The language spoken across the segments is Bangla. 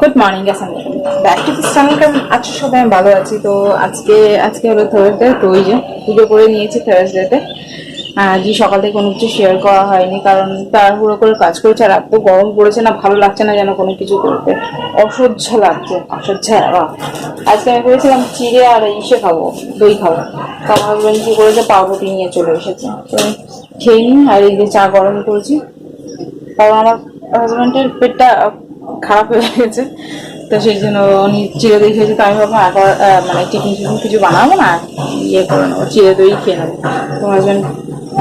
গুড মর্নিং গেছেন ব্যাক টু দিস চ্যানেল কেমন আছো সবাই? আমি ভালো আছি। তো আজকে আজকে হলো থার্সডে তো ওই যে পুজো করে নিয়েছি থার্সডেতে আজকে সকাল থেকে কোনো কিছু শেয়ার করা হয়নি, কারণ তাড়াহুড়ো করে কাজ করেছে, আর এত গরম পড়েছে না, ভালো লাগছে না যেন কোনো কিছু করতে। অসহ্য লাগছে, অসহ্য আজকে আমি করেছিলাম চিড়ে আর ইসে খাব, দই খাব। তো হাজব্যান্ড কি করেছে পাউরুটি নিয়ে চলে এসেছে। তো খেয়ে নিই, আর এই যে চা গরম করেছি। কারণ আমার হাজব্যান্ডের পেটটা খারাপ হয়ে গেছে। তো সেই জন্য উনি চিড়ে দই খেয়েছে। তো আমি ভাবলাম একবার মানে টিফিন টিফিন কিছু বানাবো না? ইয়ে করে নেব, চিড়ে দই খেয়ে নেব। তো হাজব্যান্ড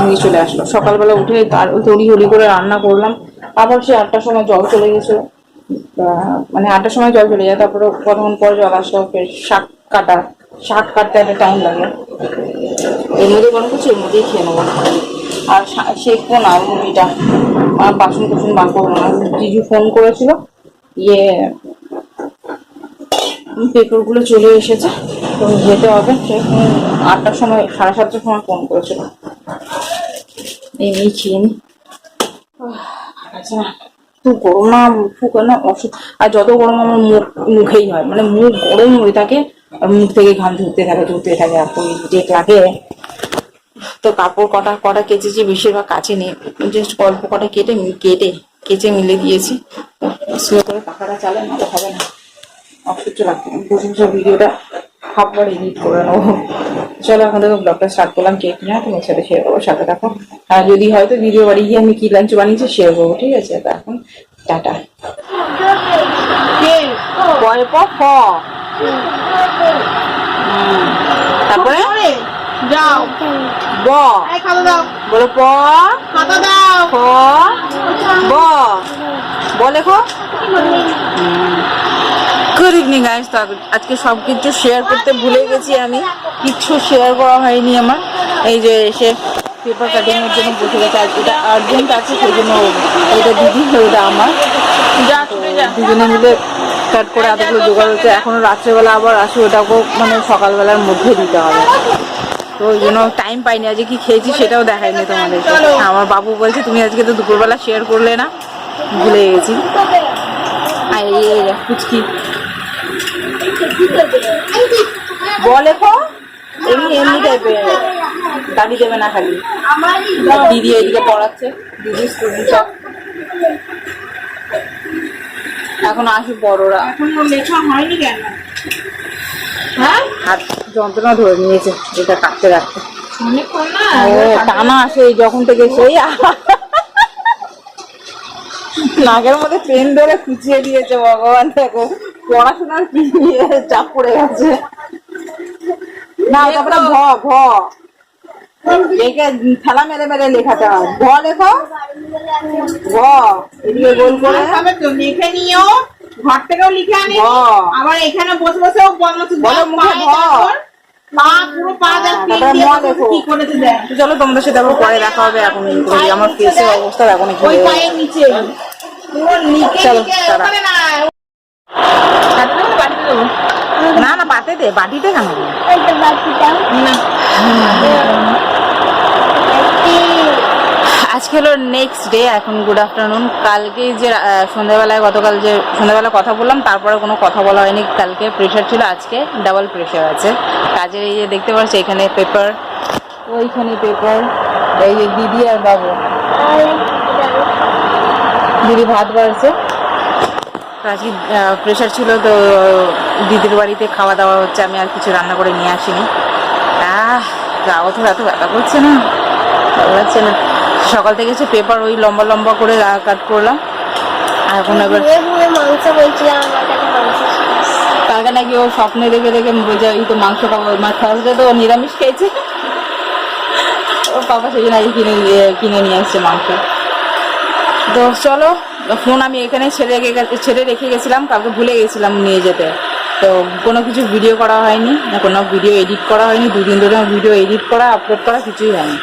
নিয়ে চলে আসলো। সকালবেলা উঠে তার তড়ি হলি করে রান্না করলাম। আবার সে আটটার সময় জল চলে গেছে। মানে আটটার সময় জল চলে যায়। তারপরে কতক্ষণ পর জল আসলো? ফের শাক কাটা, শাক কাটতে একটা টাইম লাগে। এর মধ্যে মনে করছি, এর মধ্যেই খেয়ে নেব। আর শেখবো না মুড়িটা আর বাসন কুসন বার করব না। জিজু ফোন করেছিল। ইয়ে পেপারগুলো চলে এসেছে। তো যেতে হবে। আটটার সময়, সাড়ে সাতটার সময় ফোন করেছিল। এই নিয়ে খেয়ে নি খুব গরম না মুখ না অসুখ। আর যত গরম আমার মুখ, মুখেই হয়। মানে মুখ গরম হয়ে থাকে আর মুখ থেকে ঘাম ঝরতে থাকে ঝরতে থাকে। এত ইরিটেট লাগে, তো কাপড় কটা কটা কেচেছি, বেশিরভাগ কাছে নেই জাস্ট অল্প কটা কেটে কেটে কেচে মিলে দিয়েছি। স্লো করে পাখাটা চালে না হবে না। অসহ্য লাগছে বসে বসে ভিডিওটা হাফবার এডিট করে নেব। চলো এখন থেকে ব্লগটা স্টার্ট করলাম কেক নিয়ে তোমার সাথে শেয়ার করব সাথে দেখো আর যদি হয়তো ভিডিও বাড়ি গিয়ে আমি কি লাঞ্চ বানিয়েছি শেয়ার করব ঠিক আছে? তো এখন টাটা। তারপরে? যাও। ব। খাতা দাও। বলো প। খাতা দাও। খ। ব। ব লেখো। Good evening guys. তো আজকে সব কিছু শেয়ার করতে ভুলে গেছি আমি। কিচ্ছু শেয়ার করা হয়নি আমার। এই যে এসে পেপার কাটিং এর জন্য বসে গেছে। আর এটা আর্জেন্ট আছে সেই জন্য এটা দিদি ওটা আমার। দুজনে মিলে কাট করে এতগুলো জোগাড় হচ্ছে। এখনও রাত্রেবেলা আবার আসি ওটাকেও মানে সকালবেলার মধ্যে দিতে হবে। তো ওই জন্য টাইম পাইনি আজকে কি খেয়েছি সেটাও দেখাইনি তোমাদের আমার বাবু বলছে তুমি আজকে তো দুপুরবেলা শেয়ার করলে না? ভুলে গেছি। আর এই এই বলে কো এমনি এমনি টাইপের দাদি দেবে না খালি। দিদি এদিকে পড়াচ্ছে। দিদি স্টুডেন্ট সব। এখন আসি বড়রা। এখনও লেখা হয়নি কেন? হ্যাঁ? যন্ত্রণা ধরে নিয়েছে এটা কাটতে রাখতে টানা আসে এই যখন থেকে সেই নাকের মধ্যে পেন ধরে খুঁচিয়ে দিয়েছে ভগবান দেখো পড়াশোনার কি চাপ পড়ে গেছে। না তারপরে ভ ভ লেখে খেলা মেরে মেরে লেখাতে হয়। ভ লেখো। ভ এদিকে গোল করে। তবে তো লিখে নিও। ঘর থেকেও লিখে আনি। আবার এখানে বসে বসেও বলো বলো মুখে ভ। চলো তোমাদের সাথে আবার পরে দেখা হবে এখন আমার ফেসের অবস্থা এখন চলো, না না পাতে দে বাটিতে কেন? না। হলো নেক্সট ডে এখন গুড আফটারনুন কালকে যে সন্ধ্যাবেলায় গতকাল যে, সন্ধ্যাবেলা কথা বললাম, তারপরে কোনো কথা বলা হয়নি। কালকে প্রেশার ছিল, আজকে ডাবল প্রেশার আছে। কাজের এই যে দেখতে পাচ্ছি, এখানে পেপার ওইখানে পেপার এই যে দিদি আর বাবু। দিদি ভাত বাড়ছে। আজকে প্রেশার ছিল, তো দিদির বাড়িতে খাওয়া দাওয়া হচ্ছে, আমি আর কিছু রান্না করে নিয়ে আসিনি। আহ গাও তো, এত ব্যথা করছে না। ভালো লাগছে না। সকাল থেকে এসে পেপার ওই লম্বা লম্বা করে কাট করলাম। আর এখন এবার। কালকে নাকি ও স্বপ্নে দেখে দেখে বোঝা এই তো মাংস খাব থার্সডে তো ও নিরামিষ খেয়েছে। ওর পাপা সেই আগে কিনে কিনে নিয়ে আসছে মাংস। তো চলো ফোন আমি এখানে ছেড়ে রেখে ছেড়ে রেখে গেছিলাম কাউকে ভুলে গেছিলাম নিয়ে যেতে। তো কোনো কিছু ভিডিও করা হয়নি না কোনো ভিডিও এডিট করা হয়নি দুদিন ধরে ভিডিও এডিট করা আপলোড করা কিছুই হয়নি।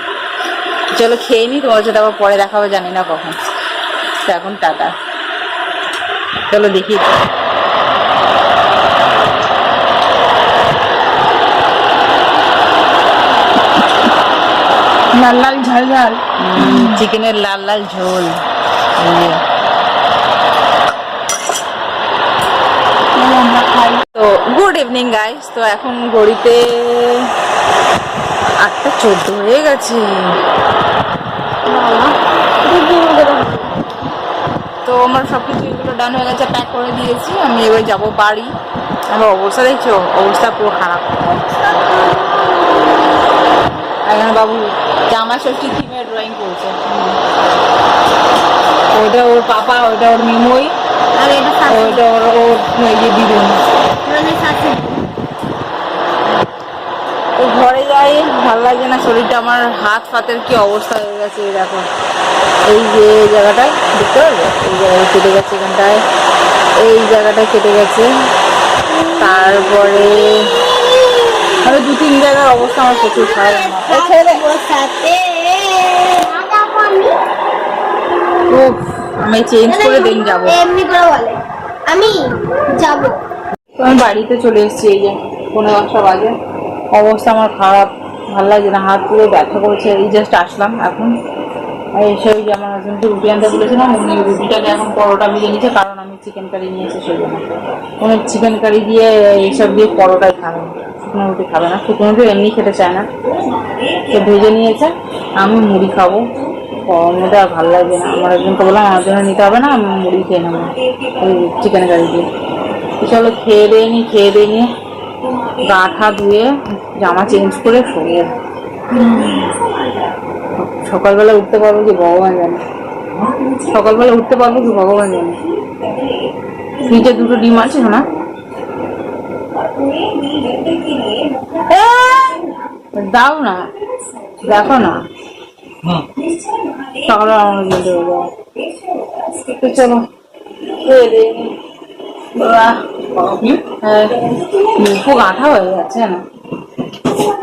চলো খেয়ে নি তোমার সাথে আবার পরে দেখা হবে জানি না কখন। তো এখন টাটা। চলো দেখি। লাল লাল ঝাল ঝাল। চিকেনের লাল লাল ঝোল। তো গুড ইভিনিং গাইস তো এখন ঘড়িতে আটটা চোদ্দ হয়ে গেছে। তো আমার সব কিছু এগুলো ডান হয়ে গেছে প্যাক করে দিয়েছি। আমি এবার যাব বাড়ি। আমার অবস্থা দেখছ? অবস্থা পুরো খারাপ। এখানে বাবু জামা ষষ্ঠী থিমে ড্রয়িং করছে। ওটা ওর পাপা ওটা ওর মিমই আর এটা ওইটা ওর ওর ইয়ে দিদুন মানে শাশুড়ি তো ঘরে যাই ভালো লাগে না শরীরটা আমার হাত ফাতের কি অবস্থা হয়ে গেছে এই দেখো। এই যে এই জায়গাটায় দেখতে পারবে এই জায়গায় কেটে গেছে এখানটায়। এই জায়গাটায় কেটে গেছে। তারপরে মানে দু তিন জায়গার অবস্থা আমার প্রচুর খারাপ। আমি চেঞ্জ করে দিন যাব। আমি যাব। আমি বাড়িতে চলে এসেছি এই যে পনেরো দশটা বাজে। অবস্থা আমার খারাপ, ভালো লাগছে না, হাত পুরো ব্যথা করছে, এই জাস্ট আসলাম এখন। এসে ওই যে আমার হাজবেন্ডকে রুটি আনতে বলেছিলাম, উনি রুটিটাকে এখন পরোটা ভেজে নিয়েছে কারণ আমি চিকেন কারি নিয়েছি সেই জন্য। উনি চিকেন কারি দিয়ে এইসব দিয়ে পরোটাই খাবে। শুকনো রুটি খাবে না, শুকনো রুটি এমনি খেতে চায় না। তো ভেজে নিয়েছে, আমি মুড়ি খাব। গরমটা ভালো লাগবে না। আমার একজনকে বললাম, আমার জন্য নিতে হবে না, আমি মুড়ি খেয়ে নেব। ওই চিকেন কারি দিয়ে। চলো খেয়ে দিয়ে নি, খেয়ে দিয়ে নিয়ে গা ঠা ধুয়ে জামা চেঞ্জ করে শোবো সকালবেলা উঠতে পারব কি ভগবান জানে। সকালবেলা উঠতে পারব কি ভগবান জানে। ফ্রিজে দুটো ডিম আছে না দাও না দেখো না। সকালে আমার কিন্তু তো চলো বাহ, মুখও গাঁঠা হয়ে যাচ্ছে না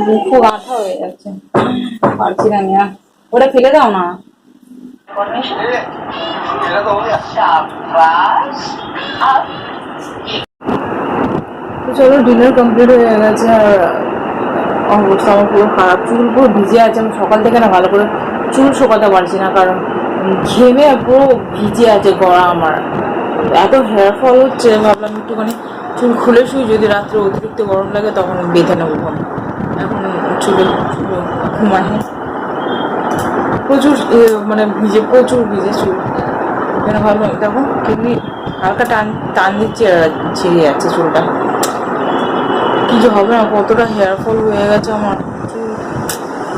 মুখও গাঁঠা হয়ে যাচ্ছে পারছি না নিয়ে ওটা ফেলে দাও না চলো ডিনার কমপ্লিট হয়ে গেছে আর অবস্থা আমার পুরো খারাপ। চুল পুরো ভিজে আছে, আমি সকাল থেকে না ভালো করে চুল শুকাতে পারছি না, কারণ ঘেমে পুরো ভিজে আছে গড়া আমার। এত হেয়ার ফল হচ্ছে, ভাবলাম একটুখানি চুল খুলে শুই, যদি রাত্রে অতিরিক্ত গরম লাগে তখন বেঁধে নেব এখন চুলে ঘুমায় প্রচুর মানে ভিজে, প্রচুর ভিজে চুল। এখানে ভাবলাম দেখো, কেমনি হালকা টান টান দিচ্ছে ছিঁড়ে যাচ্ছে চুলটা। কি যে হবে না, কতটা হেয়ার ফল হয়ে গেছে আমার।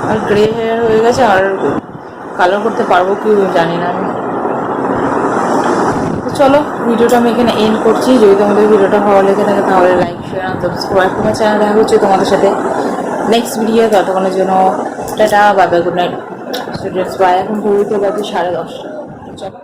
আর গ্রে হেয়ার হয়ে গেছে, আর কালার করতে পারব কি জানি না আমি। চলো, ভিডিওটা আমি এখানে এন্ড করছি। যদি তোমাদের ভিডিওটা ভালো লেগে থাকে, তাহলে লাইক শেয়ার আর সাবস্ক্রাইব তোমার চ্যানেল দেখা হচ্ছে তোমাদের সাথে নেক্সট ভিডিও ততক্ষণের জন্য tata bye good night students bye এখন ঘুরতে পারছি সাড়ে দশটা। চলো।